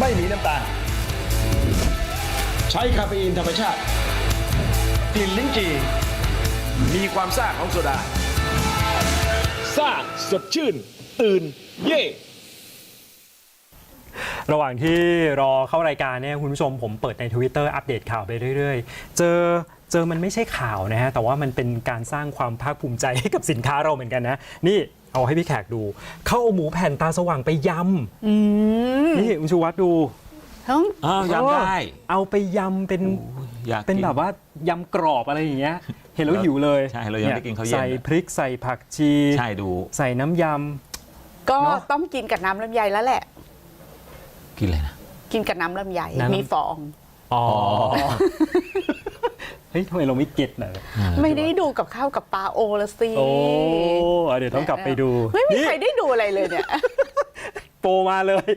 ไม่มีน้ำตาล ใช้คาเฟอีนธรรมชาติ กลิ่นลิ้นจี่มีความซ่าของโซดา ซ่าสดชื่น ตื่น เย่ระหว่างที่รอเข้ารายการเนี่ยคุณผู้ชมผมเปิดใน Twitter อัปเดตข่าวไปเรื่อยๆ เจอเจอมันไม่ใช่ข่าวนะฮะ แต่ว่ามันเป็นการสร้างความภาคภูมิใจให้กับสินค้าเราเหมือนกันนะ นี่ เอาให้พี่แขกดู เขาเอาหมูแผ่นตาสว่างไปยำนี่คุณชูวัตรดู ทั้ง อ้าวยำได้ เอาไปยำเป็นอยากเป็นกิแบบว่ายำกรอบอะไรอย่างเงี้ย เห็นแล้วหิวเลยใช่เรายังไม่ได้กินข้าวเย็น ใส่พริกใส่ผักชี ใช่ดูใส่น้ำย ก็เนอะต้องกินกับน้ำลำไยแล้วแหละ กินอะไรนะ กินกับน้ำลำไยน้ำมีฟองำอ๋อ เฮ้ยทำไมเราไม่เก็ตน่ะไม่ได้ดูกับข้าวกับปลาโอละสิโอ้เดี๋ยวต้องกลับไปดูไม่มีนี่ใครได้ดูอะไรเลยเนี่ยโปรมาเลย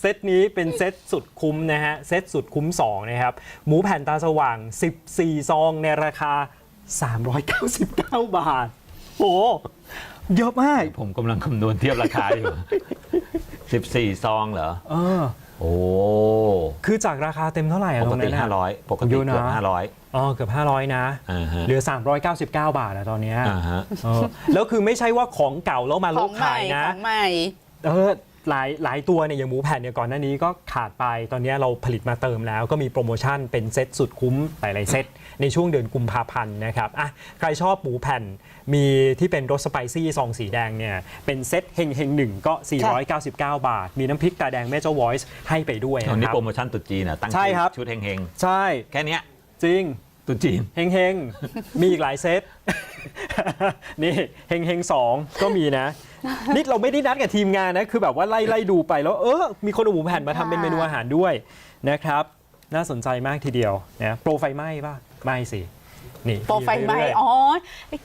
เซตนี้เป็นเซตสุดคุ้มนะฮะเซตสุดคุ้ม 2 นะครับ หมูแผ่นตาสว่าง 14 ซองในราคา 399 บาท โอ้เยอะมาก ผมกำลังคำนวณเทียบราคาอยู่ 14 ซองเหรอเออ โอ้คือจากราคาเต็มเท่าไหร่อะปตกรงตินั้นอะ500ปกติเยอะนะ เกือบ500อ๋อเกือบ 500 นะ อ่าฮะ เหลือ 399 บาทอะตอนเนี้ยอ่าฮะ เออแล้วคือไม่ใช่ว่าของเก่าแล้วมาขลอดงใหม่ขายนะ ของใหม่ เออหลายหลายตัวเนี่ยอย่างหมูแผ่นเนี่ยก่อนหน้านี้ก็ขาดไปตอนนี้เราผลิตมาเติมแล้ว ก็มีโปรโมชั่นเป็นเซตสุดคุ้มหลายๆเซตในช่วงเดือนกุมภาพันธ์นะครับอะใครชอบหมูแผ่น มีที่เป็นรสสไปซี่ซองสีแดงเนี่ยเป็นเซตเฮงเฮงหนึ่งก็ 499 บาท มีน้ำพริกตาแดงแม่เจ้าวอยซ์ให้ไปด้วยวันนะนี้ครับ โปรโมชั่นตรุ๊จีนอะตั้งใช่ครับ ชุดเฮงใช่ๆ แค่เนี้ยจริง ตรุ๊จีน เฮงเฮงมีอีกหลายเซต นี่เฮงเฮงสองก็มีนะ นี่เราไม่ได้นัดกับทีมงานนะ คือแบบว่าไล่ไล่ดูไปแล้วเออ มีคนเอาหมูแผ่นมาทำเป็นเมนูอาหารด้วยนะครับ น่าสนใจมากทีเดียวนะโปรไฟไหม้ป่ะ ไม่สิ นี่โปรไฟไหม้เรื่ยๆ อ๋อ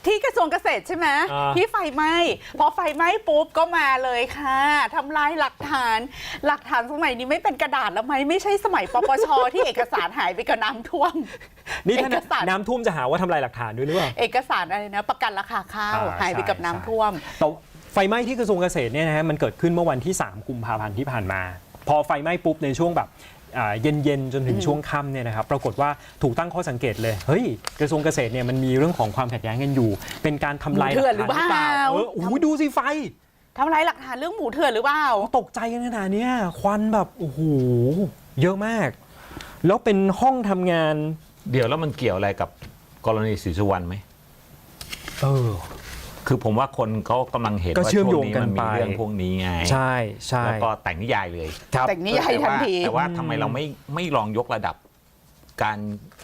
ที่กระทรวงเกษตรใช่ไหมอ่า ที่ไฟไหม้พอไฟไหม้ปุ๊บก็มาเลยค่ะทำลายหลักฐาน หลักฐานสมัยนี้ไม่เป็นกระดาษแล้วไหมไม่ใช่สมัยปปช ที่เอกสารหายไปกับน้ำท่วม นี่ถ้าเอกสาร น้ำท่วมจะหาว่าทำลายหลักฐานด้วยหรือเปล่า เอกสารอะไรนะประกันราคาข้าวอ่าหายไปกับใช่ น้ำใช่ท่วม แต่ไฟไหม้ที่กระทรวงเกษตรเนี่ยนะฮะมันเกิดขึ้นเมื่อวันที่ 3 กุมภาพันธ์ที่ผ่านมา พอไฟไหม้ปุ๊บในช่วงแบบ เย็นเย็นๆจนถึงช่วงค่ำเนี่ยนะครับปรากฏว่าถูกตั้งข้อสังเกตเลยเฮ้ยกระทรวงเกษตรเนี่ยมันมีเรื่องของความขัดแย้งกันอยู่ เป็นการทำลายหมูเถื่อนหรือเปล่าเออโอ้โหดูสิไฟทำลายหลักฐานเรื่องหมูเถื่อนหรือเปล่าตกใจกันขนาดเนี้ยควันแบบโอ้โหเยอะมาก แล้วเป็นห้องทำงาน เดี๋ยวแล้วมันเกี่ยวอะไรกับกรณีศรีสุวรรณไหมเออ คือผมว่าคนเขากำลังเห็นก็ว่าเชื่อมโยงช่วกันมัมีไป เรื่องพวกนี้ไงใช่ใช่แล้วก็แต่งนิยายเลยครับ แต่งนิยายทันที แต่ว่าทำไมเราไม่ไม่ลองยกระดับ การ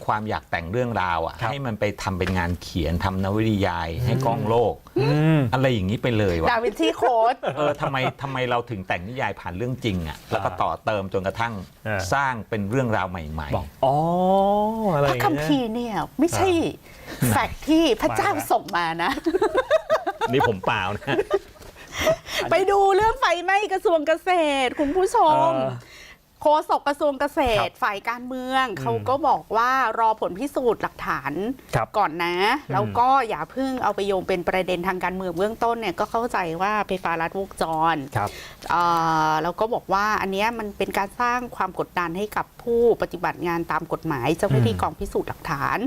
ความอยากแต่งเรื่องราวอะครับให้มันไปทำเป็นงานเขียนทำนวนิยาย ให้กล้องโลกอืมอะไรอย่างนี้ไปเลยวะ ดาวินชีโค้ด เออทำไมทำไมเราถึงแต่งนิยายผ่านเรื่องจริงอะแล้วก็ต่อเติมจนกระทั่งอ่าสร้างเป็นเรื่องราวใหม่ บอกอ๋ออะไรพอระย่างคัมเงี้ย ภีร์เนี่ยไม่ใช่แฟกต์ที่พระเจ้ามาละส่งมานะ ๆ นี่ผมเปล่านะ ไปดูเรื่องไฟไหม้กระทรวงเกษตร คุณผู้ชม เออ โฆษกกระทรวงเกษตครัรบฝ่ายการเมือง เขาก็บอกว่ารอผลพิสูจน์หลักฐานครับก่อนนะ แล้วก็อย่าเพิ่งเอาไปโยงเป็นประเด็นทางการเมืองเบื้องต้นเนี่ยก็เข้าใจว่าไฟฟ้ารัดวงจรครับเอ่อแล้วก็บอกว่าอันเนี้ยมันเป็นการสร้างความกดดันให้กับผู้ปฏิบัติงานตามกฎหมายเจ้าหน้าที่อืมกองพิสูจน์หลักฐาน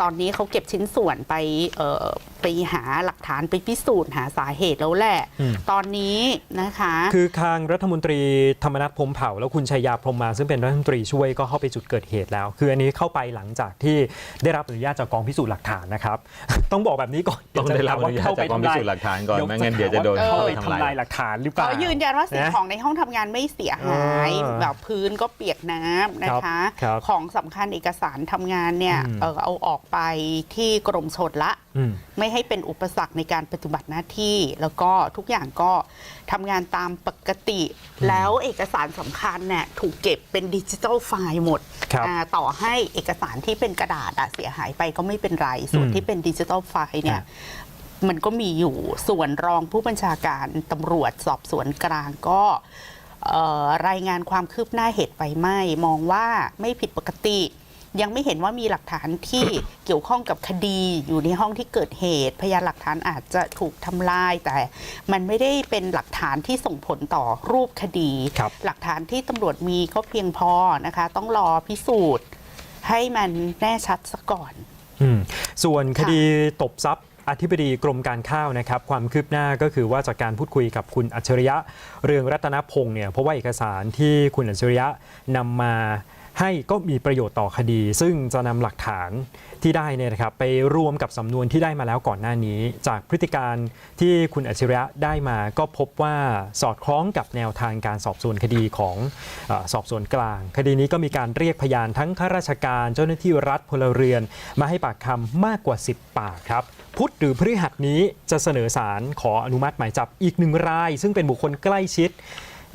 ตอนนี้เขาเก็บชิ้นส่วนไปเอ่อไปหาหลักฐานไปพิสูจน์หาสาเหตุแล้วแหละอืมตอนนี้นะคะ คือทางรัฐมนตรีธรรมนัฐพรหมเผ่าแล้วคุณชัยยาพรหมมาซึ่งเป็นรัฐมนตรีช่วยก็เข้าไปจุดเกิดเหตุแล้ว คืออันนี้เข้าไปหลังจากที่ได้รับอนุญาตจากกองพิสูจน์หลักฐานนะครับ ต้องบอกแบบนี้ก่อนต้องได้รับอนุญาตจากกองพิสูจน์หลักฐานก่อนไม่งั้นเดี๋ยวจะโดนเข้าไปทำลายทำลายหลักฐานหรือเปล่าเขายืนยันว่าสิ่งนะของในห้องทำงานไม่เสียหายเออแบบพื้นก็เปียกน้ำนะคะครับของสำคัญเอกสารทำงานเนี่ยอืมเออเอาออกไปที่กรมชนละอืม ไม่ให้เป็นอุปสรรคในการปฏิบัติหน้าที่ แล้วก็ทุกอย่างก็ทำงานตามปกติ แล้วเอกสารสำคัญเนี่ยถูกเก็บเป็นดิจิทัลไฟล์หมดครับอ่าต่อให้เอกสารที่เป็นกระดาษอะเสียหายไปก็ไม่เป็นไร ส่วนอืมที่เป็นดิจิทัลไฟล์เนี่ยอะมันก็มีอยู่ส่วนรองผู้บัญชาการตำรวจสอบสวนกลางก็เอ่อรายงานความคืบหน้าเหตุไฟไหม้มองว่าไม่ผิดปกติ ยังไม่เห็นว่ามีหลักฐานที่เกี่ยวข้องกับคดีอยู่ในห้องที่เกิดเหตุ พยานหลักฐานอาจจะถูกทำลาย แต่มันไม่ได้เป็นหลักฐานที่ส่งผลต่อรูปคดีครับหลักฐานที่ตำรวจมีก็เพียงพอนะคะ ต้องรอพิสูจน์ให้มันแน่ชัดซะก่อนอืมส่วนคค่ะดีตบทรัพย์อธิบดีกรมการข้าวนะครับความคืบหน้าก็คือว่าจากการพูดคุยกับคุณอัจฉริยะ เรืองรัตนพงศ์เนี่ยเพราะว่าเอกสารที่คุณอัจฉริยะนำมา ให้ก็มีประโยชน์ต่อคดี ซึ่งจะนำหลักฐานที่ได้เนี่ยนะครับไปรวมกับสำนวนที่ได้มาแล้วก่อนหน้านี้ จากพฤติการที่คุณอัจฉริยะได้มาก็พบว่าสอดคล้องกับแนวทางการสอบสวนคดีของอสอบสวนกลาง คดีนี้ก็มีการเรียกพยานทั้งข้าราชการเจ้าหน้าที่รัฐพลเรือน มาให้ปากคำมากกว่า 10 ปากครับพุธหรือพฤหัสนี้จะเสนอสารขออนุมัติหมายจับอีกหนึ่งราย ซึ่งเป็นบุคคลใกล้ชิด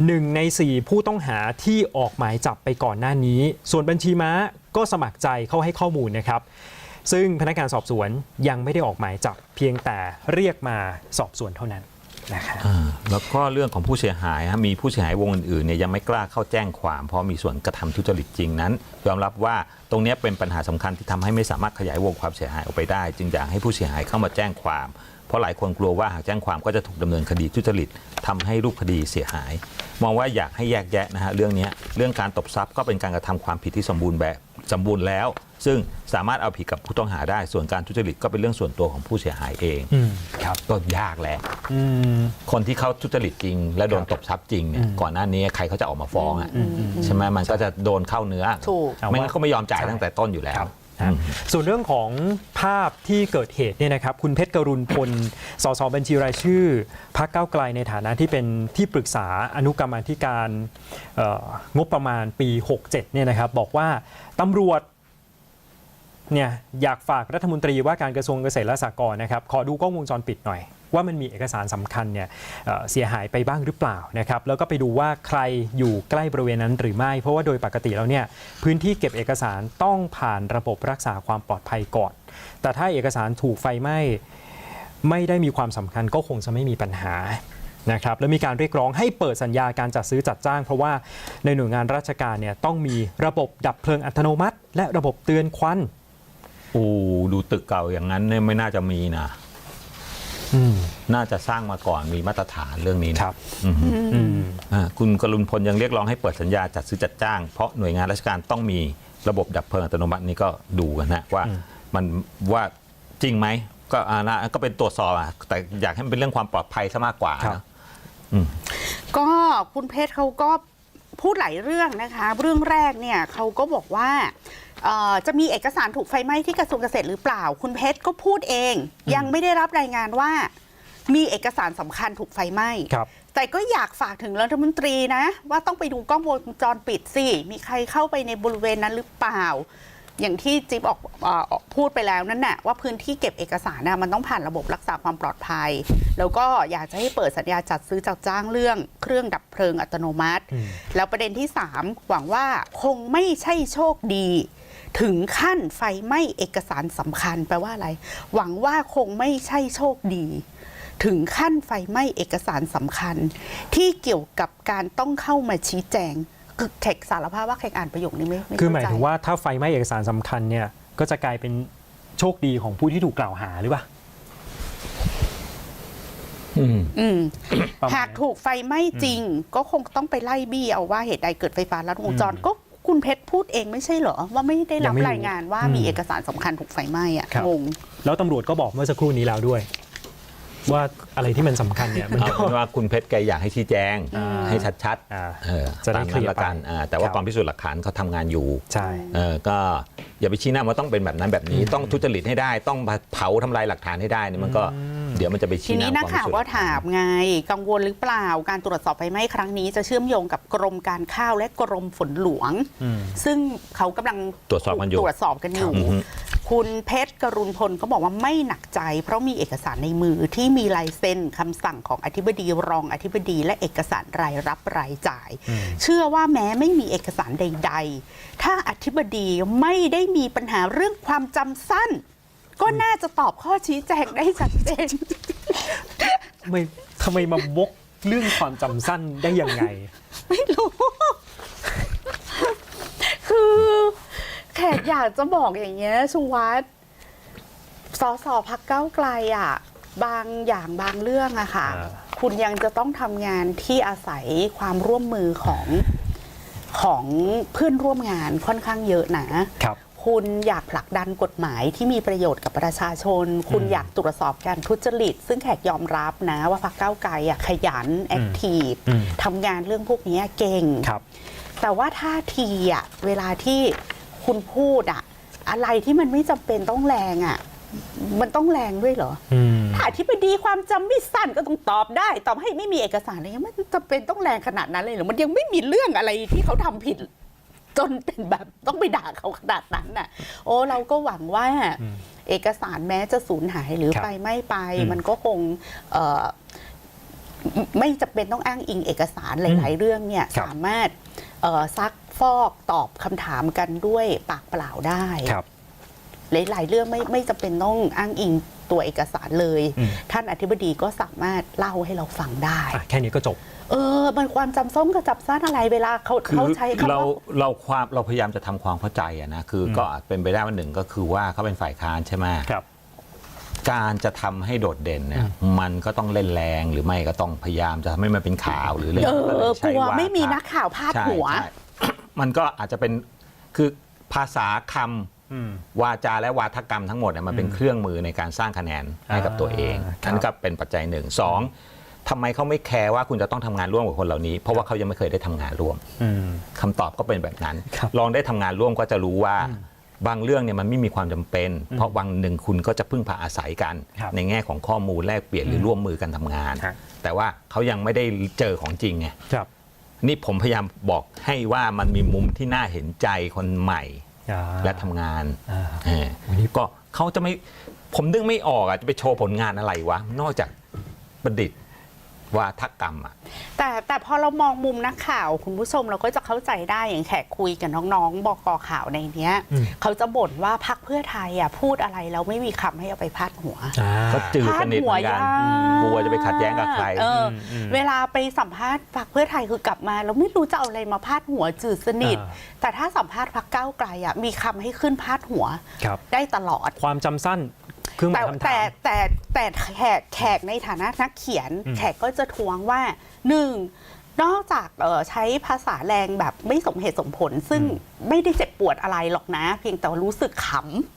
หนึ่งใน 4 ผู้ต้องหาที่ออกหมายจับไปก่อนหน้านี้ ส่วนบัญชีม้าก็สมัครใจเข้าให้ข้อมูลนะครับ ซึ่งพนักงานสอบสวนยังไม่ได้ออกหมายจับเพียงแต่เรียกมาสอบสวนเท่านั้นนะครับแล้วก็เรื่องของผู้เสียหายมีผู้เสียหายวงอื่นๆเนี่ยยังไม่กล้าเข้าแจ้งความ เพราะมีส่วนกระทำทุจริตจริงนั้น ยอมรับว่าตรงนี้เป็นปัญหาสำคัญที่ทำให้ไม่สามารถขยายวงความเสียหายออกไปได้ จึงอยากให้ผู้เสียหายเข้ามาแจ้งความ ราะหลายคนกลัวว่าหากแจ้งความก็จะถูกดำเนินคดีทุจริตทำให้รูปคดีเสียหาย มองว่าอยากให้แยกแยะนะฮะเรื่องเนี้ยเรื่องการตบทรัพย์ก็เป็นการกระทำความผิดที่สมบูรณ์แบบสมบูรณ์แล้ว ซึ่งสามารถเอาผิดกับผู้ต้องหาได้ ส่วนการทุจริตก็เป็นเรื่องส่วนตัวของผู้เสียหายเองอืมครับก็ยากแหละอืมคนที่เขาทุจริตจริง และโดนตบทรัพย์จริงเนี่ยก่อนหน้านี้ใครเขาจะออกมาฟ้องอะใช่ไหมมันก็จะโดนเข้าเนื้อถูกไม่งั้นเขาไม่ยอมจ่ายตั้งแต่ต้นอยู่แล้ว นะส่วนเรื่องของภาพที่เกิดเหตุเนี่ยนะครับคุณเพชรกรุณพลสสบัญชีรายชื่อพรรคก้าไกลในฐานะที่เป็นที่ปรึกษาอนุกรรมาธิการงบประมาณปี 67เนี่ยนะครับบอกว่าตำรวจเนี่ยอยากฝากรัฐมนตรีว่าการกระทรวงเกษตรและสหกรณ์นะครับขอดูกล้องวงจรปิดหน่อย ว่ามันมีเอกสารสำคัญเนี่ยเสียหายไปบ้างหรือเปล่านะครับแล้วก็ไปดูว่าใครอยู่ใกล้บริเวณนั้นหรือไม่ เพราะว่าโดยปกติแล้วเนี่ยพื้นที่เก็บเอกสารต้องผ่านระบบรักษาความปลอดภัยก่อน แต่ถ้าเอกสารถูกไฟไหม้ไม่ได้มีความสำคัญก็คงจะไม่มีปัญหานะครับแล้วมีการเรียกร้องให้เปิดสัญญาการจัดซื้อจัดจ้าง เพราะว่าในหน่วยงานราชการเนี่ยต้องมีระบบดับเพลิงอัตโนมัติ และระบบเตือนควันโอ้ดูตึกเก่าอย่างนั้นเนี่ยไม่น่าจะมีนะ น่าจะสร้างมาก่อนมีมาตรฐานเรื่องนี้นะครับอืมอืมอ่าคุณกรุณพลยังเรียกร้องให้เปิดสัญญาจัดซื้อจัดจ้าง เพราะหน่วยงานราชการต้องมีระบบดับเพลิงอัตโนมัตินี่ก็ดูกันนะว่ามันว่าจริงไหมก็อ่านะก็เป็นตรวจสอบอะแต่อยากให้มันเป็นเรื่องความปลอดภัยซะมากกว่าครับนะก็คุณเพชรเขาก็พูดหลายเรื่องนะคะ เรื่องแรกเนี่ยเขาก็บอกว่าเอ่อ จะมีเอกสารถูกไฟไหม้ที่กระทรวงเกษตรหรือเปล่า คุณเพชรก็พูดเอง ยังไม่ได้รับรายงานว่า มีเอกสารสำคัญถูกไฟไหม้ครับแต่ก็อยากฝากถึงรัฐมนตรีนะ ว่าต้องไปดูกล้องวงจรปิดสิ มีใครเข้าไปในบริเวณนั้นหรือเปล่า อย่างที่จิ๊บออกเอ่อออกพูดไปแล้วนั่นน่ะว่าพื้นที่เก็บเอกสารน่ะมันต้องผ่านระบบรักษาความปลอดภัย แล้วก็อยากจะให้เปิดสัญญาจัดซื้อจัดจ้างเรื่อง เครื่องดับเพลิงอัตโนมัติอืมแล้วประเด็นที่ 3 หวังว่าคงไม่ใช่โชคดี ถึงขั้นไฟไหม้เอกสารสำคัญแปลว่าอะไร หวังว่าคงไม่ใช่โชคดี ถึงขั้นไฟไหม้เอกสารสำคัญ ที่เกี่ยวกับการต้องเข้ามาชี้แจงคือแขกสารภาพว่าแขกอ่านประโยคนี้ไม่ไม่คือเข้หมายใจถึงว่าถ้าไฟไหม้เอกสารสำคัญเนี่ยก็จะกลายเป็นโชคดีของผู้ที่ถูกกล่าวหาหรือเปล่าอืมอืมประมาณหากถูกไฟไหม้จริง ก็คงต้องไปไล่บี้เอาว่าเหตุใดเกิดไฟฟ้าลัดวงจรอืมก็ คุณเพชรพูดเองไม่ใช่เหรอ ว่าไม่ได้ยัรับงไม่รู้รายงานว่าอืมมีเอกสารสำคัญถูกไฟไหม้อะครับงงแล้วตำรวจก็บอกเมื่อสักครู่นี้แล้วด้วย ว่าอะไรที่มันสำคัญเนี่ยมันเอาก็เป็นว่าคุณเพชรแกอยากให้ชี้แจงอ่าให้ชัดอ่าๆเออจะได้ตามเคลีนั้นยร์ละกันไปอ่าแต่ว่าครับกองพิสูจน์หลักฐานเขาทำงานอยู่ใช่เออก็อย่าไปชี้หน้าว่าต้องเป็นแบบนั้นแบบนี้ต้องทุจริตให้ได้ ต้องเผาทำลายหลักฐานให้ได้เนี่ยมันก็ เดี๋ยวมันจะไปทีชี้หนี้น้านักกองพิข่าวสูจน์หก็ลักฐาถานมไง กังวลหรือเปล่าการตรวจสอบไฟไหม้ครั้งนี้จะเชื่อมโยงกับกรมการข้าวและกรมฝนหลวงอืมซึ่งเขากำลังตรวจสอบกันอยู่ตรวจสอบกันอยู่อือฮึคุณเพชรกรุณพลก็บอกว่าไม่หนักใจ เพราะมีเอกสารในมือที่มีลายเซ็นคำสั่งของอธิบดีรองอธิบดี และเอกสารรายรับรายจ่าย เชื่อว่าแม้ไม่มีเอกสารใด ๆ ถ้าอธิบดีไม่ได้มีปัญหาเรื่องความจำสั้น ก็น่าจะตอบข้อชี้แจงได้ชัดเจนทำไมทำไมมาวกเรื่องความจำสั้นได้ยังไง ไม่รู้ คือแขกอยากจะบอกอย่างเงี้ยชูวัตรสสพักเก้าวไกลอะ บางอย่างบางเรื่องอะค่ะ อ่า คุณยังจะต้องทำงานที่อาศัยความร่วมมือของของเพื่อนร่วมงานค่อนข้างเยอะนะ ครับ คุณอยากผลักดันกฎหมายที่มีประโยชน์กับประชาชน คุณอยากตรวจสอบการทุจริต ซึ่งแขกยอมรับนะว่าพรรคก้าวไกลอะขยันแอคทีฟอืมทำงานเรื่องพวกนี้เก่งครับแต่ว่าท่าทีอะเวลาที่คุณพูดอะอะไรที่มันไม่จำเป็นต้องแรงอะมันต้องแรงด้วยเหรออืมถ้าอธิบดีความจำไม่สั้นก็ต้องตอบได้ ตอบให้ไม่มีเอกสารอะไรเงี้ยมันจำเป็นต้องแรงขนาดนั้นเลยเหรอ มันยังไม่มีเรื่องอะไรที่เขาทำผิด จนเป็นแบบต้องไปด่าเขาขนาดนั้นน่ะ โอ้เราก็หวังว่า เอกสารแม้จะสูญหายหรือครับไปไม่ไป อืมมันก็คงเอ่อไม่ไม่จำเป็นต้องอ้างอิงเอกสารหลาย ๆ เรื่องเนี่ยครับ สามารถเอ่อซักฟอกตอบคำถามกันด้วยปากเปล่าได้ ครับ หลายๆ เรื่องไม่ไม่จำเป็นต้องอ้างอิงตัวเอกสารเลยอืมท่านอธิบดีก็สามารถเล่าให้เราฟังได้ อะแค่นี้ก็จบ เออ มันความจำส้มกับจับซ่านอะไรเวลาเขาคือเขาใช้คำเราว่า เราความเราพยายามจะทำความเข้าใจอะนะคืออม ก็อาจเป็นไปได้ว่าหนึ่งก็คือว่าเขาเป็นฝ่ายค้านใช่ไหมครับ การจะทำให้โดดเด่นเนี่ยมันก็ต้องเล่นแรงหรือไม่ก็ต้องพยายามจะทำให้มันเป็นข่าวหรืออะไรเอก็เลอยกใช้ลัววาไม่มีทะนักข่าวพาดใช่หัว ใช่ มันก็อาจจะเป็นคือภาษาคำอืม วาจาและวาทกรรมทั้งหมดเนี่ยมันเป็นเครื่องมือในการสร้างคะแนนให้กับตัวเองอ่าครับนั่นก็เป็นปัจจัยหนึ่งสองทำไมเขาไม่แคร์ว่าคุณจะต้องทำงานร่วมกับคนเหล่านี้ เพราะว่าเขายังไม่เคยได้ทำงานร่วมอืมคำตอบก็เป็นแบบนั้นครับลองได้ทำงานร่วมก็จะรู้ว่าบางเรื่องเนี่ยมันไม่มีความจำเป็น เพราะบางหนึ่งคุณก็จะพึ่งพาอาศัยกันครับในแง่ของข้อมูลแลกเปลี่ยนหรือร่วมมือกันทำงานฮะแต่ว่าเขายังไม่ได้เจอของจริงไงครับนี่ผมพยายามบอกให้ว่ามันมีมุมที่น่าเห็นใจคนใหม่อ่า และทำงานอ่าเออวันนี้ก็เขาจะไม่ผมนึกไม่ออกอะจะไปโชว์ผลงานอะไรวะนอกจากประดิษฐ์ วาทกรรมอะแต่แต่พอเรามองมุมนักข่าวคุณผู้ชมเราก็จะเข้าใจได้อย่างแขกคุยกับน้องๆบอกกอข่าวในเนี้ยอืมเขาจะบ่นว่าพักเพื่อไทยอะพูดอะไรแล้วไม่มีคำให้เอาไปพาดหัวอ่าก็จืดพาสดนิทหัเหวมือนกันยากกลัวจะไปขัดแย้งกับใครเอออมอืมเวลาไปสัมภาษณ์พรรคเพื่อไทยคือกลับมาเราไม่รู้จะเอาอะไรมาพาดหัวจืดสนิทอ่าแต่ถ้าสัมภาษณ์พรรคก้าวไกลอะมีคำให้ขึ้นพาดหัวครับได้ตลอดความจำสั้นเครื่องหแต่มายคำถาแต่มแต่แต่แขกแขกในฐานะนักเขียน อืม แขกก็จะทวงว่าหนึ่งนอกจากเอ่อใช้ภาษาแรงแบบไม่สมเหตุสมผล ซึ่งไม่ได้เจ็บปวดอะไรหรอกนะ เพียงแต่ว่ารู้สึกข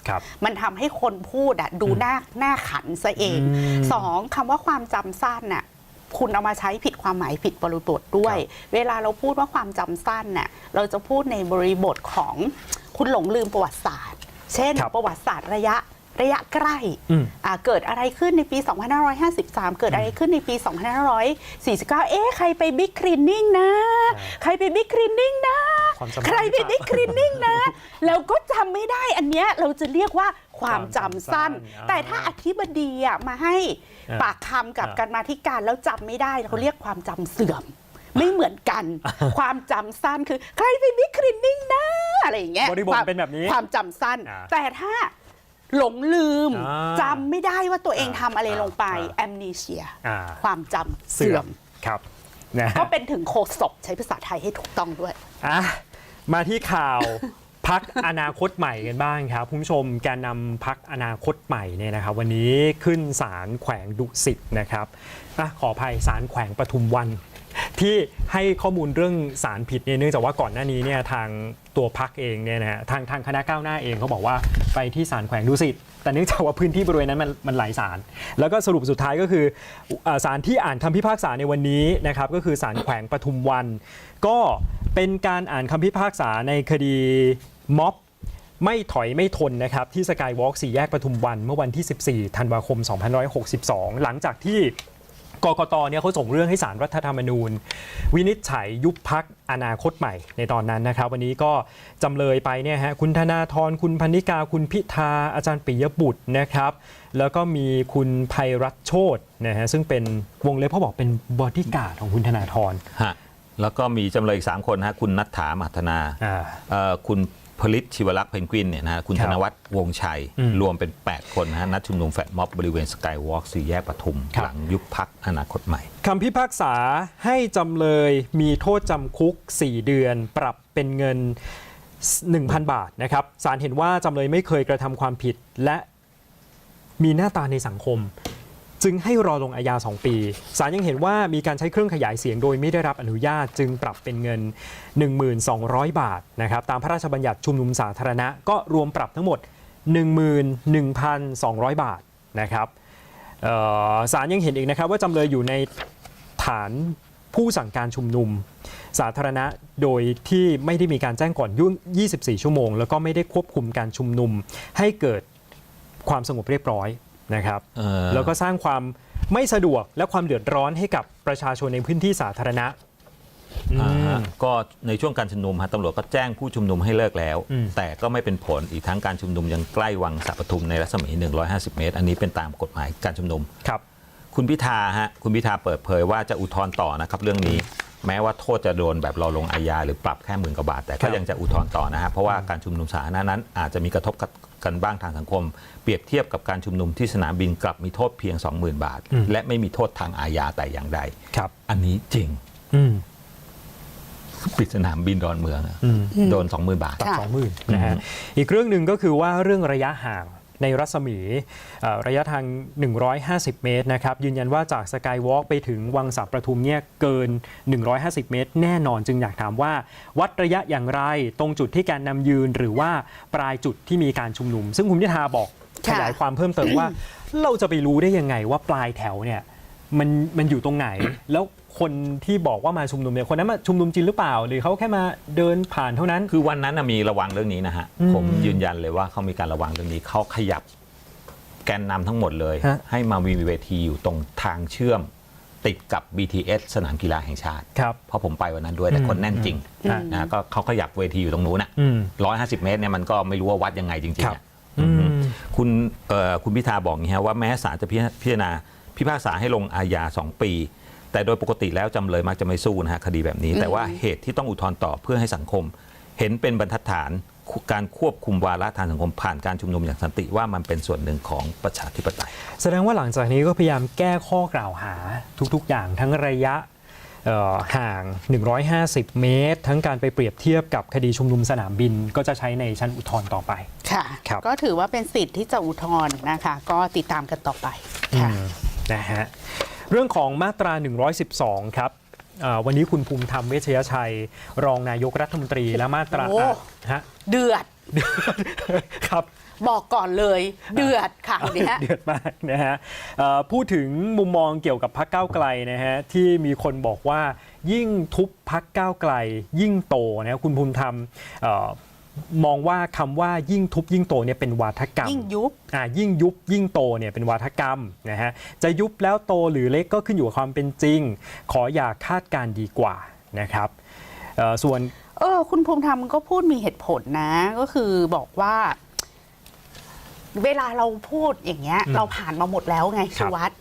ครับำมันทำให้คนพูดอะดูหน้าหน้าขันซะเองอืมสองคำว่าความจำสั้นน่ะคุณเอามาใช้ผิดความหมายผิดบริบทด้วย เวลาเราพูดว่าความจำสั้นน่ะเราจะพูดในบริบทของคุณหลงลืมประวัติศาสตร์ เช่น ครับประวัติศาสตร์ระยะ ระยะใกล้อืมอ่าเกิดอะไรขึ้นในปี 2553 เกิดอะไรขึ้นในปี 2549 เอ๊ะใครไปบิ๊กคลีนนิ่งนะ ใครไปบิ๊กคลีนนิ่งนะความจำใครไปบิ๊กคลีนนิ่งนะแล้วก็จำไม่ได้อันเนี้ยเราจะเรียกว่าความจำสั้นความจำสั้นแต่ถ้าอธิบดีอะมาให้อ่าปากคำกับอ่าการมาธิการแล้วจำไม่ได้เขาเรียกความจำเสื่อมไม่เหมือนกัน ความจำสั้นคือ ใครไปบิ๊กคลีนนิ่งนะอะไรอย่างเงี้ยบริบทความเป็นแบบนี้ ความจำสั้นอ่าแต่ถ้า หลงลืมอ่าจำไม่ได้ว่าตัวเองทำอะไรลงไปอ่าแอมเนเชีย อ่า ความจำเสื่อม ครับนะก็เป็นถึงโคศกใช้ภาษาไทยให้ถูกต้องด้วย อะมาที่ข่าว พักอนาคตใหม่กันบ้างครับคุณผู้ชมแกนนำพักอนาคตใหม่เนี่ยนะครับ วันนี้ขึ้นศาลแขวงดุสิตนะครับอะขออภัยศาลแขวงปทุมวัน ที่ให้ข้อมูลเรื่องสารผิดเนี่ยเนื่องจากว่าก่อนหน้านี้เนี่ยทางตัวพักเองเนี่ยนะฮะทางทางคณะก้าวหน้าเองเขาบอกว่าไปที่ศาลแขวงดุสิตแต่เนื่องจากว่าพื้นที่บริเวณนั้นมันมันหลายศาลแล้วก็สรุปสุดท้ายก็คืออ่าศาลที่อ่านคำพิพากษาในวันนี้นะครับก็คือศาลแขวงปทุมวัน ก็เป็นการอ่านคำพิพากษาในคดีม็อบ ไม่ถอยไม่ทนนะครับ ที่สกายวอล์กสี่แยกปทุมวันเมื่อวันที่ 14 ธันวาคม 2562 หลังจากที่ กกตเนี่ยเขาส่งเรื่องให้สารรัฐธรรมนูญ วินิจฉัยยุบพักอนาคตใหม่ในตอนนั้นนะครับ วันนี้ก็จำเลยไปเนี่ยฮะคุณธนาธรคุณพนิกาคุณพิธาอาจารย์ปิยบุตรนะครับ แล้วก็มีคุณภัยรัตน์โชตนะฮะซึ่งเป็นวงเล็บเขาบอกเป็นบอดี้การ์ดของคุณธนาธร ฮะแล้วก็มีจำเลยอีก3คนฮะคุณนัทถามัทนาอ่า เอ่อคุณ ผลิตชิวรักษ์เพนกวินเนี่ยนะฮะคุณครัธบนวัฒน์วงชัย อืมรวมเป็น 8 คนนะฮะนัดชุมนุมแฟลตม็อบบริเวณสกายวอล์กสี่แยกปทุม ครับ หลังยุบพักอนาคตใหม่ คำพิพากษาให้จำเลยมีโทษจำคุก 4 เดือน ปรับเป็นเงิน 1,000 บาทนะครับศาลเห็นว่าจำเลยไม่เคยกระทำความผิดและมีหน้าตาในสังคม จึงให้รอลงอาญา 2 ปี ศาลยังเห็นว่ามีการใช้เครื่องขยายเสียงโดยไม่ได้รับอนุญาตจึงปรับเป็นเงิน 1,200 บาทนะครับตามพระราชบัญญัติชุมนุมสาธารณะก็รวมปรับทั้งหมด 11,200 บาทนะครับศาลยังเห็นอีกนะครับว่าจำเลยอยู่ในฐานผู้สั่งการชุมนุม สาธารณะโดยที่ไม่ได้มีการแจ้งก่อนยุ่ง24 ชั่วโมง แล้วก็ไม่ได้ควบคุมการชุมนุมให้เกิดความสงบเรียบร้อย นะครับเอ่อแล้วก็สร้างความไม่สะดวกและความเดือดร้อนให้กับประชาชนในพื้นที่สาธารณะอ่าฮะอืมก็ในช่วงการชุมนุมฮะตำรวจก็แจ้งผู้ชุมนุมให้เลิกแล้วอืมแต่ก็ไม่เป็นผลอีกทั้งการชุมนุมยังใกล้วังสระปทุมในรัศมี 150 เมตร อันนี้เป็นตามกฎหมายการชุมนุมครับ คุณพิธาฮะคุณพิธาเปิดเผยว่าจะอุทธรณ์ต่อนะครับเรื่องนี้แม้ว่าโทษจะโดนแบบรอลงอาญาหรือปรับแค่หมื่นกว่าบาท แต่ครัก็บยังจะอุทธรณ์ต่อนะฮะเพราะว่าการชุมนุมสาธารณะนั้นอาจจะมีกระทบ กันบ้างทางสังคม เปรียบเทียบกับการชุมนุมที่สนามบินกลับมีโทษเพียง 20,000 บาท และไม่มีโทษทางอาญาแต่อย่างใดครับ อันนี้จริงอืมปิดสนามบินดอนเมืองอะอืมโดน20,000 บาทปรับค่ะ สองหมื่นนะฮะอีกเรื่องหนึ่งก็คือว่าเรื่องระยะห่าง ในรัศมีเอ่อระยะทาง 150 เมตรนะครับยืนยันว่าจากสกายวอล์กไปถึงวังสับประทุมเนี่ยเกิน 150 เมตร แน่นอนจึงอยากถามว่า วัดระยะอย่างไรตรงจุดที่แการนำยืนหรือว่าปลายจุดที่มีการชุมนุม ซึ่งคุณพิธาบอกขค่ะยายความเพิ่มเติมว่า เราจะไปรู้ได้ยังไงว่าปลายแถวเนี่ยมันมันอยู่ตรงไหนแล้ว คนที่บอกว่ามาชุมนุมเนี่ยคนนั้นมาชุมนุมจริงหรือเปล่า หรือเขาแค่มาเดินผ่านเท่านั้น คือวันนั้นน่ะมีระวังเรื่องนี้นะฮะอืมผมยืนยันเลยว่าเขามีการระวังเรื่องนี้เขาขยับแกนนำทั้งหมดเลย ฮะ ให้มามีเวทีอยู่ตรงทางเชื่อม ติดกับ BTS สนามกีฬาแห่งชาติ ครับ เพราะผมไปวันนั้นด้วยแต่อืมคนแน่นจริงอืม นะก็เขาขยับเวทีอยู่ตรงนู้นน่ะอืม ร้อยห้าสิบเมตรเนี่ยมันก็ไม่รู้ว่าวัดยังไงจริงครัๆบอะอืม คุณเอ่อคุณพิธาบอกอย่างนี้ฮะว่าแม้ศาลจะพิพิจารณาพิพากษาให้ลงอาญา 2 ปี แต่โดยปกติแล้วจำเลยมักจะไม่สู้นะฮะคดีแบบนี้ แต่ว่าเหตุที่ต้องอุทธรณ์ต่อเพื่อให้สังคม เห็นเป็นบรรทัดฐานการควบคุมวาระทางสังคมผ่านการชุมนุมอย่างสันติว่ามันเป็นส่วนหนึ่งของประชาธิปไตย แสดงว่าหลังจากนี้ก็พยายามแก้ข้อกล่าวหาทุกๆ อย่างทั้งระยะเอ่อห่าง 150 เมตร ทั้งการไปเปรียบเทียบกับคดีชุมนุมสนามบิน ก็จะใช้ในชั้นอุทธรณ์ต่อไป ค่ะครับก็ถือว่าเป็นสิทธิ์ที่จะอุทธรณ์นะคะ ก็ติดตามกันต่อไป ค่ะอืมนะฮะ เรื่องของมาตรา 112 ครับเอ่อวันนี้คุณภูมิธรรมเวชยชัย รองนายกรัฐมนตรีและมาตราโอ้อะฮะเดือดครับบอกก่อนเลย เดือดข่าวเนี้ยเดือดมากนะฮะเอ่อพูดถึงมุมมองเกี่ยวกับพักก้าวไกลนะฮะที่มีคนบอกว่ายิ่งทุบพักก้าวไกล ยิ่งโตนะคุณภูมิธรรมเอ่อ มองว่าคำว่ายิ่งทุบยิ่งโตเนี่ยเป็นวาทกรรม ยิ่งยุบอ่ายิ่งยุบยิ่งโตเนี่ยเป็นวาทกรรมนะฮะจะยุบแล้วโตหรือเล็กก็ขึ้นอยู่กับความเป็นจริง ขออย่าคาดการณ์ดีกว่านะครับเอ่อส่วนเออคุณภูมิธรรมก็พูดมีเหตุผลนะ ก็คือบอกว่า เวลาเราพูดอย่างเงี้ยอืมเราผ่านมาหมดแล้วไงครัชูบวัตร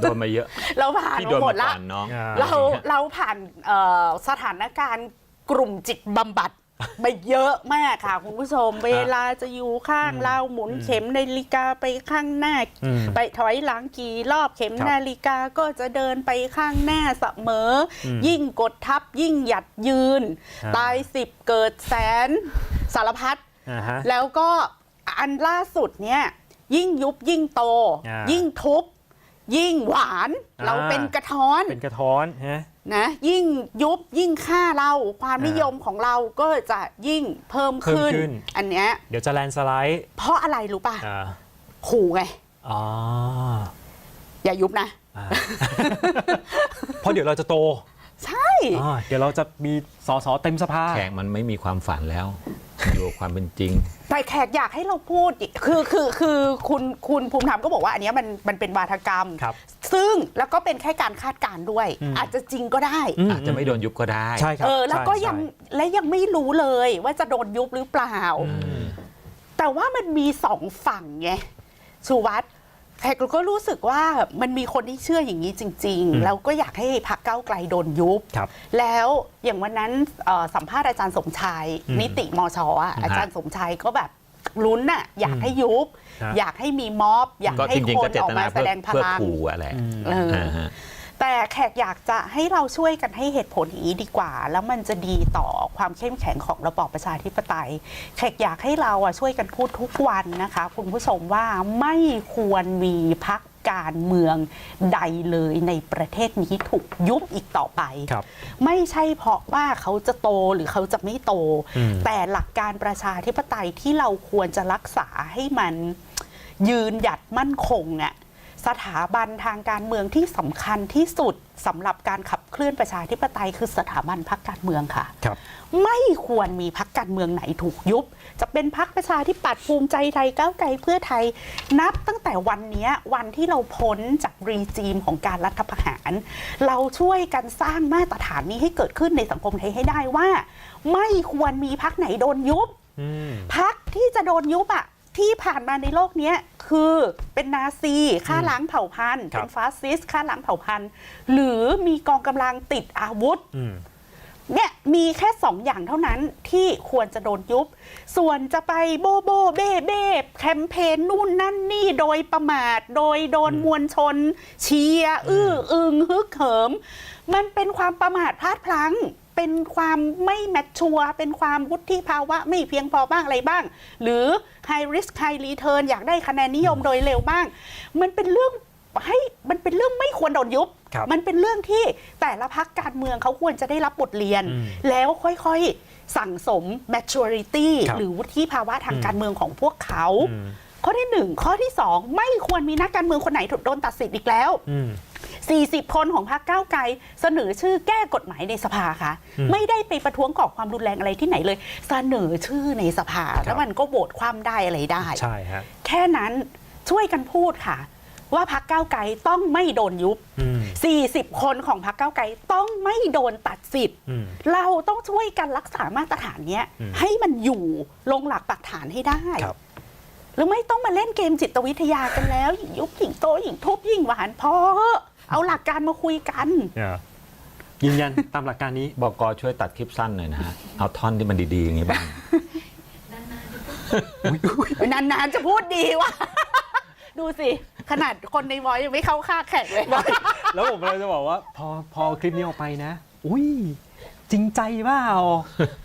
โดนมาเยอะ เราผ่านที่โดมานหมมาดละก่อนน้องอ่าเราเราผ่านเอ่อสถานการณ์กลุ่มจิตบำบัด ไปเยอะมากค่ะ คุณผู้ชม เวลาจะอยู่ข้างเราหมุนเข็มนาฬิกาไปข้างหน้า อืมไปถอยหลังกี่รอบเข็มครับนาฬิกาก็จะเดินไปข้างหน้าเสมออมยิ่งกดทับยิ่งหยัดยืน อ่า ตายสิบเกิดแสนสารพัด อ่าฮะ แล้วก็อันล่าสุดเนี่ยยิ่งยุบยิ่งโต อ่ายิ่งทุบ ยิ่งหวานอ่าเราเป็นกระท้อนเป็นกระท้อนฮะนะยิ่งยุบยิ่งฆ่าเราความอ่านินิยมของเราก็จะยิ่งเพิ่มเพิ่มขึ้นขึ้น อันเนี้ยเดี๋ยวจะแลนด์สไลด์ เพราะอะไรรู้ป่ะอ่าขู่ไงอ๋ออย่ายุบนะอ่าเพราะเดี๋ยวเราจะโต ใช่อ่าเดี๋ยวเราจะมีสอสอเต็มสภาแขกมันไม่มีความฝันแล้ว อยู่กับความเป็นจริง แต่แขกอยากให้เราพูดอีกคือคือคือคุณคุณภูมิธรรมก็บอกว่าอันเนี้ยมันมันเป็นวาทกรรม ครับ ซึ่งแล้วก็เป็นแค่การคาดการณ์ด้วย อืม อาจจะจริงก็ได้อืมอาจจะไม่โดนยุบก็ได้ใช่ครับเออแล้วก็ใช่ยังใช่และยังไม่รู้เลยว่าจะโดนยุบหรือเปล่า อืมแต่ว่ามันมีสองฝั่งไงสุวัต แขกก็รู้สึกว่ามันมีคนที่เชื่ออย่างนี้จริงอืมๆแล้วก็อยากให้พักเก้าวไกลโดนยุบ ครับ แล้วอย่างวันนั้นเอ่อสัมภาษณ์อาจารย์สมชาย อืมนิติมชอะอืมอาจารย์สมชายก็แบบลุ้นน่ะอยากให้ยุบ ฮะ อยากให้มีม็อบ อยากก็ให้จริงคๆก็นเจออตกนามาแสเพื่อดงพเพื่อลัง ขู่อะไรอืมเอออ่าฮะ แต่แขกอยากจะให้เราช่วยกันให้เหตุผลอย่างนี้ดีกว่า แล้วมันจะดีต่อความเข้มแข็งของระบอบประชาธิปไตย แขกอยากให้เราอะช่วยกันพูดทุกวันนะคะ คุณผู้ชมว่าไม่ควรมีพักการเมืองใดเลยในประเทศนี้ถูกยุบอีกต่อไปครับไม่ใช่เพราะว่าเขาจะโตหรือเขาจะไม่โตอืมแต่หลักการประชาธิปไตยที่เราควรจะรักษาให้มันยืนหยัดมั่นคงอะ สถาบันทางการเมืองที่สำคัญที่สุดสำหรับการขับเคลื่อนประชาธิปไตยคือสถาบันพรรคการเมืองค่ะครับไม่ควรมีพักการเมืองไหนถูกยุบ จะเป็นพักประชาธิปัตย์ภูมิใจไทยก้าวไกลเพื่อไทย นับตั้งแต่วันเนี้ยวันที่เราพ้นจากรีจีมของการรัฐประหาร เราช่วยกันสร้างมาตรฐานนี้ให้เกิดขึ้นในสังคมไทยให้ได้ว่า ไม่ควรมีพักไหนโดนยุบอืมพักที่จะโดนยุบอะ ที่ผ่านมาในโลกเนี้ยคือเป็นนาซีฆ่าล้างเผ่าพันธุ์ครับเป็นฟาสซิสต์ฆ่าล้างเผ่าพันธุ์ หรือมีกองกำลังติดอาวุธอืมเนี่ยมีแค่สองอย่างเท่านั้นที่ควรจะโดนยุบ ส่วนจะไปโบโบเบ้เบ้แคมเปญนู่นนั่นนี่โดยประมาท โดยโดนมวลชน เชียร์อื้อ อึงฮึกเหิม มันเป็นความประมาทพลาดพลั้ง เป็นความไม่แมทชัวร์เป็นความวุฒิภาวะไม่เพียงพอบ้างอะไรบ้าง หรือ high risk high return อยากได้คะแนนนิยมโดยเร็วบ้าง มันเป็นเรื่องให้มันเป็นเรื่องไม่ควรโดนยุบครับมันเป็นเรื่องที่แต่ละพักการเมืองเขาควรจะได้รับบทเรียนอืมแล้วค่อยๆสั่งสม maturity ครับหรือวุฒิภาวะทางอืมการเมืองของพวกเขาอืมข้อที่หนึ่งข้อที่สองไม่ควรมีนักการเมืองคนไหนถูกโดนตัดสิทธิ์อีกแล้วอืม 40 คนของพรรคก้าวไกลเสนอชื่อแก้กฎหมายในสภาค่ะอืมไม่ได้ไปประท้วงก่อความรุนแรงอะไรที่ไหนเลย เสนอชื่อในสภา แล้วมันก็โหวตความได้อะไรได้ใช่ฮะแค่นั้นช่วยกันพูดค่ะ ว่าพรรคก้าวไกลต้องไม่โดนยุบอืม40 คนของพรรคก้าวไกลต้องไม่โดนตัดสิทธิ์อืมเราต้องช่วยกันรักษามาตรฐานเนี้ยอืมให้มันอยู่ลงหลักปักฐานให้ได้ครับหรือไม่ต้องมาเล่นเกมจิตวิทยากันแล้ว หญิงยุบหญิงโตหญิงทุบหญิงหวานพอ เถอะเอาหลักการมาคุยกัน เนี่ยยืนยันตามหลักการนี้ บอกกช่วยตัดคลิปสั้นหน่อยนะฮะ เอาท่อนที่มันดี ๆ อย่างนี้บ้าง นานๆจะพูดดีว่ะ ดูสิ ขนาดคนในวอยยังไม่เข้าค่าแขกเลย แล้วผมเลยจะบอกว่า พอพอคลิปนี้ออกไปนะ อุ้ย จริงใจเปล่า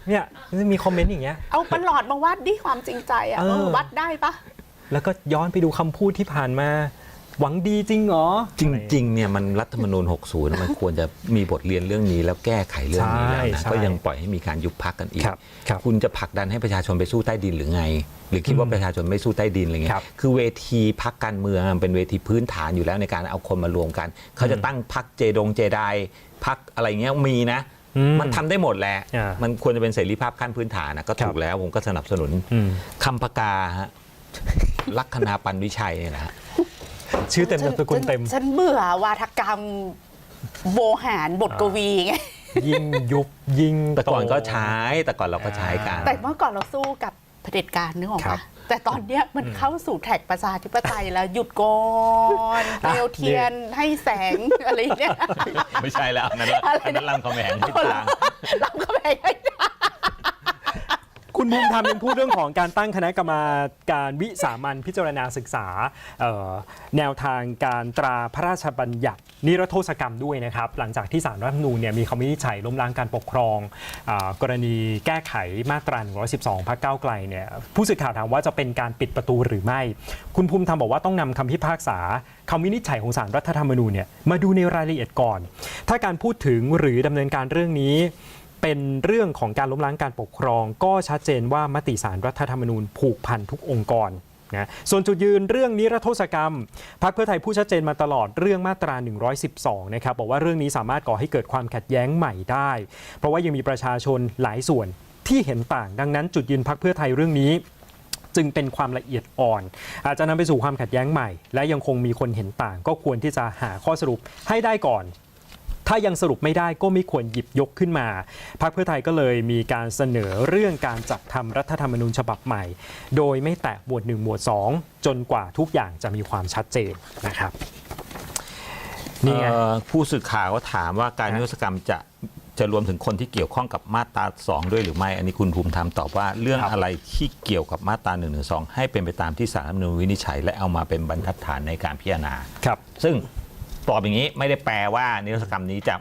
เนี่ยจะมีคอมเมนต์อย่างเงี้ย เอาประหลอดมาวัดดิความจริงใจอะเออเออวัดได้ปะแล้วก็ย้อนไปดูคำพูดที่ผ่านมา หวังดีจริงเหรอ จริงๆเนี่ยมันรัฐธรรมนูญ 60 มันควรจะมีบทเรียนเรื่องนี้แล้วแก้ไขเรื่องนี้แล้วใช่นะใช่ก็ยังปล่อยให้มีการยุบพักกันอีกครับครับคุณจะผลักดันให้ประชาชนไปสู้ใต้ดินหรือไง หรือคิดว่าประชาชนไม่สู้ใต้ดินอะไรเงี้ครัยบคือเวทีพักการเมืองมันเป็นเวทีพื้นฐานอยู่แล้วในการเอาคนมารวมกัน เขาจะตั้งพักเจดงเจไดพักอะไรเงี้ยมีนะอืมมันทำได้หมดแหละอ่ามัมันควรจะเป็นเสรีภาพขั้นพื้นฐานนะก็ถูครักบแล้วผมก็สนับสนุนอืมคำปากาฮะลัคนาปันวิชัยเนี่ยนะฮะ ชื่อเต็มนามสกุลเต็มฉันฉันเบื่อวาทกรรมโวหารบทกวีไง ยิ่งยุบยิ่งแต่ก่อนโก็ใช้ แต่ก่อนเราก็ใช้กันแต่เมื่อก่อนเราสู้กับเผด็จการนึกออกครัปะบ แต่ตอนเนี้ยมันเข้าสู่แท็กประชาธิปไตยแล้วหยุดก่อนเปลวเทียนให้แสงอะไรเนี้ยไม่ใช่แล้วอันนั้นอะไรนะอันนั้นลำคำแหงที่กลาง ลำเข้าไปให้ คุณภูมิธรรมยังพูดเรื่องของการตั้งคณะกรรมาการวิสามันพิจารณาศึกษาเอ่อแนวทางการตราพระราชบัญญัตินิรโทษกรรมด้วยนะครับ หลังจากที่สารรัฐธรรมนูญเนี่ยมีคำวินิจฉัยล้มล้างการปกครองอากรณีแก้ไขมาตรา 112พักเก้าวไกลเนี่ยผู้สื่อข่าวถามว่าจะเป็นการปิดประตูหรือไม่ คุณภูมิธรรมบอกว่าต้องนำคำพิพากษาคำวินิจฉัยของสารรัฐธรรมนูญเนี่ยมาดูในรายละเอียดก่อน ถ้าการพูดถึงหรือดำเนินการเรื่องนี้ เป็นเรื่องของการล้มล้างการปกครอง ก็ชัดเจนว่ามติสารรัฐธรรมนูญผูกพันทุกองค์กรนะส่วนจุดยืนเรื่องนิรโทษกรรมพรรคเพื่อไทยผู้ชัดเจนมาตลอดเรื่องมาตรา 112 นะครับบอกว่าเรื่องนี้สามารถก่อให้เกิดความขัดแย้งใหม่ได้ เพราะว่ายังมีประชาชนหลายส่วนที่เห็นต่าง ดังนั้นจุดยืนพรรคเพื่อไทยเรื่องนี้จึงเป็นความละเอียดอ่อน อาจจะนำไปสู่ความขัดแย้งใหม่ และยังคงมีคนเห็นต่าง ก็ควรที่จะหาข้อสรุปให้ได้ก่อน ถ้ายังสรุปไม่ได้ก็ไม่ควรหยิบยกขึ้นมา พรรคเพื่อไทยก็เลยมีการเสนอเรื่องการจัดทำรัฐธรรมนูญฉบับใหม่ โดยไม่แตะหมวด1หมวด 2 จนกว่าทุกอย่างจะมีความชัดเจนนะครับนี่ไงผู้สื่อข่าวก็ถามว่าการนิรโทษกรรมจะจะรวมถึงคนที่เกี่ยวข้องกับมาตรา 2 ด้วยหรือไม่ อันนี้คุณภูมิธรรมตอบว่าเรื่องอะไรที่เกี่ยวกับมาตรา1นึให้เป็นไปตามที่สารรัฐธรรมนูญวินิจฉัย และเอามาเป็นบรรทัดฐานในการพิจารณาครับ ซึ่ง ตอบอย่างนี้ไม่ได้แปลว่านิรโทษกรรมนี้จะ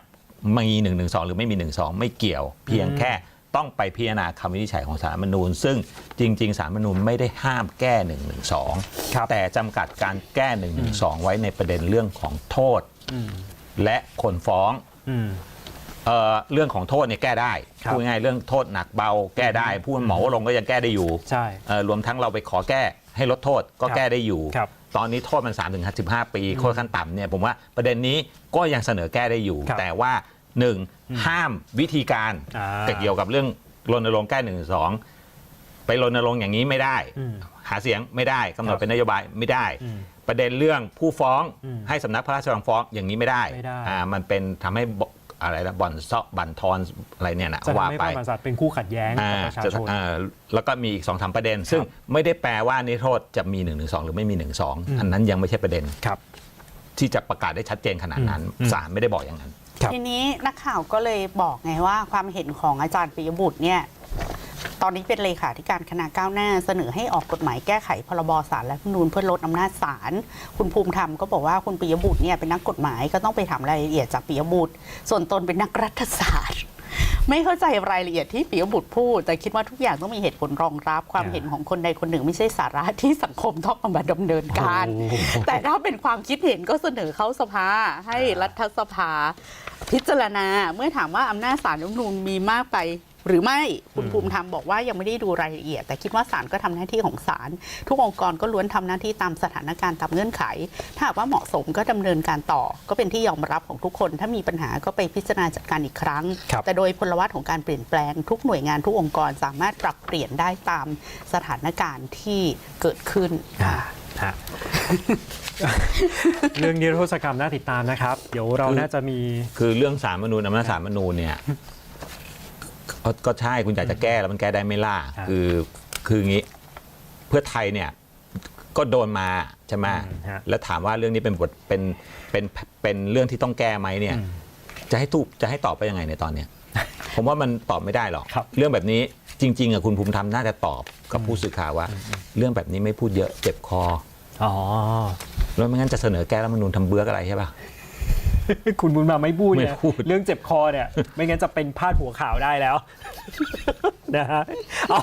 มี1นึหรือไม่มี1นึไม่เกี่ยว เพียงแค่ต้องไปพิจารณาคำวินิจฉัยของสารรัฐธรรมนูญ ซึ่งจริง ๆ สารรัฐธรรมนูญไม่ได้ห้ามแก้1นึครับแต่จำกัดการแก้1นึไว้ในประเด็นเรื่องของโทษ และคนฟ้องอืมเอ่อเรื่องของโทษเนี่ยแก้ได้ครับพูดง่ายๆเรื่องโทษหนักเบาแก้ได้ผู้หมอวรงค์ก็ยังแก้ได้อยู่ใช่เอ่อรวมทั้งเราไปขอแก้ให้ลดโทษก็ครับแก้ได้อยู่ครับ ตอนนี้โทษมัน3ามถึงสิบห้าปีโทษขั้นต่ำเนี่ยผมว่าประเด็นนี้ก็ยังเสนอแก้ได้อยู่ ครับแต่ว่า 1. ห้ามวิธีการอ่าเกี่ยวกับเรื่องรณรงค์แก้หนึ่งสองไปรณรงค์อย่างนี้ไม่ได้ อืมหาเสียงไม่ได้กำหนครัดบเป็นนโยบายไม่ได้ อืมประเด็นเรื่องผู้ฟ้องอืมให้สำนักพระราชวังฟ้องอย่างนี้ไม่ได้ไม่ได้ อ่ามันเป็นทำให้บ อะไรนะบ่อนเซาะบั่นทอนอะไรเนี่ยนะจะว่าทำให้ไปพระมหากษัตริย์เป็นคู่ขัดแย้งอ่ากับประชาจะชน อ่าแล้วก็มีอีกสองสามประเด็น ซึ่งไม่ได้แปลว่านิรโทษจะมี1นึหรือไม่มี1นึอืมอันนั้นยังไม่ใช่ประเด็นครับ ที่จะประกาศได้ชัดเจนขนาดนั้นอืม ศาลไม่ได้บอกอย่างนั้น ครับ ทีนี้นักข่าวก็เลยบอกไงว่าความเห็นของอาจารย์ปิยบุตรเนี่ย ตอนนี้เป็นเลขาธิการคณะก้าวหน้าเสนอให้ออกกฎหมายแก้ไขพรบสารและรัฐธรรมนูญเพื่อลดอำนาจศาลคุณภูมิธรรมก็บอกว่าคุณปิยบุตรเนี่ยเป็นนักกฎหมายก็ต้องไปถามรายละเอียดจากปิยบุตร ส่วนตนเป็นนักรัฐศาสตร์ไม่เข้าใจรายละเอียดที่ปิยบุตรพูด แต่คิดว่าทุกอย่างต้องมีเหตุผลรองรับความเห็นของคนใดคนหนึ่งไม่ใช่สาระที่สังคมต้องเอามาดำเนินการโอ้โหแต่ถ้าเป็นความคิดเห็นก็เสนอเข้าสภาให้รัฐสภา พิจารณาเมื่อถามว่าอำนาจศาลรัฐธรรมนูญมีมากไปหรือไม่คุณภูมิธรรมบอกว่ายังไม่ได้ดูรายละเอียด แต่คิดว่าศาลก็ทำหน้าที่ของศาลทุกองค์กรก็ล้วนทำหน้าที่ตามสถานการณ์ตามเงื่อนไข ถ้าหากว่าเหมาะสมก็ดำเนินการต่อ ก็เป็นที่ยอมรับของทุกคน ถ้ามีปัญหาก็ไปพิจารณาจัดการอีกครั้งครับแต่โดยพลวัตของการเปลี่ยนแปลง ทุกหน่วยงานทุกองค์กรสามารถปรับเปลี่ยนได้ตามสถานการณ์ที่เกิดขึ้นอ่าฮะเรื่องนิรโทษกรรมน่าติดตามนะครับ เดี๋ยวเราคือน่าจะมีคือเรื่องสารรฐธรรมนูญอำนาจสารรฐธรรมนูญเนี่ย ก็ก็ใช่คุณอยากจะแก้แล้วมันแก้ได้ไม่ล่ะครับ คือคืออย่างนี้เพื่อไทยเนี่ยก็โดนมาใช่ไหมอืมฮะแล้วถามว่าเรื่องนี้เป็นบทเป็นเป็นเป็นเรื่องที่ต้องแก้ไหมเนี่ย อืมจะให้ตูจะให้ตอบไปยังไงในตอนเนี้ย ผมว่ามันตอบไม่ได้หรอกครับ เรื่องแบบนี้จริงๆอะคุณภูมิธรรมน่าจะตอบกับผู้สื่อข่าวว่า เรื่องแบบนี้ไม่พูดเยอะเจ็บคอ อ๋อ แล้วไม่งั้นจะเสนอแก้รัฐธรรมนูญทำเบื้อกอะไรใช่ป่ะ คุณบุญมาไม่พูดไม่เนี่ยพูด เรื่องเจ็บคอเนี่ย ไม่งั้นจะเป็นพาดหัวข่าวได้แล้ว นะฮะเอา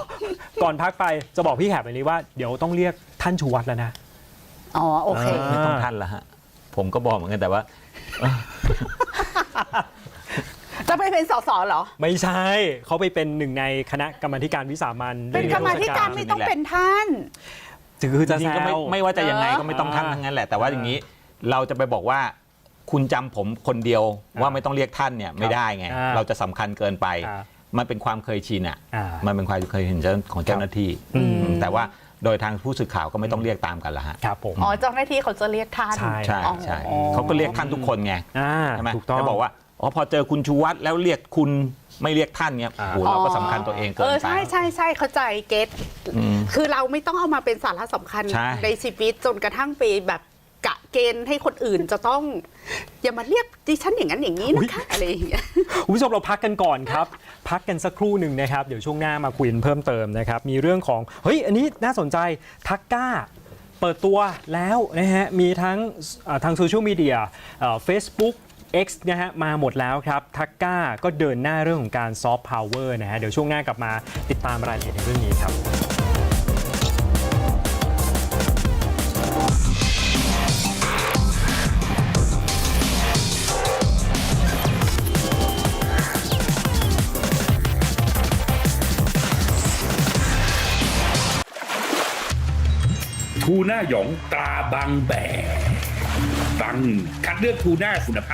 ก่อนพักไปจะบอกพี่แขกไปเลยว่าเดี๋ยวต้องเรียกท่านชูวัตรแล้วนะ อ๋อ โอเคอ่าไม่ต้องท่านละฮะ ผมก็บอกเหมือนกันแต่ว่า จะไปเป็นสสเหรอ ไม่ใช่เขาไปเป็นหนึ่งในคณะกรรมาธิการวิสามันเป็นกรรมาธิการไม่ต้องเป็นท่าน คือจะจริแซงๆก็ไม่ว ไม่ว่าจะยังไงเออก็ไม่ต้องท่านอ่าทั้งนั้นแหละแต่ว่าอย่างนี้ เราจะไปบอกว่า คุณจำผมคนเดียวว่าไม่ต้องเรียกท่านเนี่ยไม่ได้ไง อ่าเราจะสำคัญเกินไป อ่ามันเป็นความเคยชินอะอ่ามันเป็นความเคยชินของเจ้าหน้าที่อืมอืม แต่ว่าโดยทางผู้สื่อข่าวก็ไม่ต้องเรียกตามกันละฮะครับผม อ๋อเจ้าหน้าที่เขาจะเรียกท่าน ใช่ ใช่ใช่อ๋อ เขาก็เรียกท่านทุกคนไงอ่าใช่ไหมถูกต้อง จะบอกว่าอ๋อพอเจอคุณชูวัตรแล้วเรียกคุณไม่เรียกท่านเนี่ยอ่าโอ้โหเราก็สำคัญตัวเองเกินเออไป ใช่ใช่ใช่เข้าใจเก็ตอืมคือเราไม่ต้องเอามาเป็นสาระสำคัญใช่ในชีวิตจนกระทั่งไปแบบกะ เกณฑ์ให้คนอื่นจะต้อง อย่ามาเรียกดิฉันอย่างนั้นอย่างนี้นะคะอะไรอย่างเงี้ย คุณผู้ชมเราพักกันก่อนครับ พักกันสักครู่หนึ่งนะครับ เดี๋ยวช่วงหน้ามาคุยกันเพิ่มเติมนะครับ มีเรื่องของ เฮ้ย อันนี้น่าสนใจทักก้า เปิดตัวแล้วนะฮะ มีทั้งเอ่อทางโซเชียลมีเดียเฟซบุ๊ก X นะฮะมาหมดแล้วครับ ทักก้าก็เดินหน้าเรื่องของการซอฟต์พาวเวอร์นะฮะ เดี๋ยวช่วงหน้ากลับมาติดตามรายละเอียดในเรื่องนี้ครับ ทูน่าหยองตราบางแบกบังคัดเลือกทูน่าคุณภาพ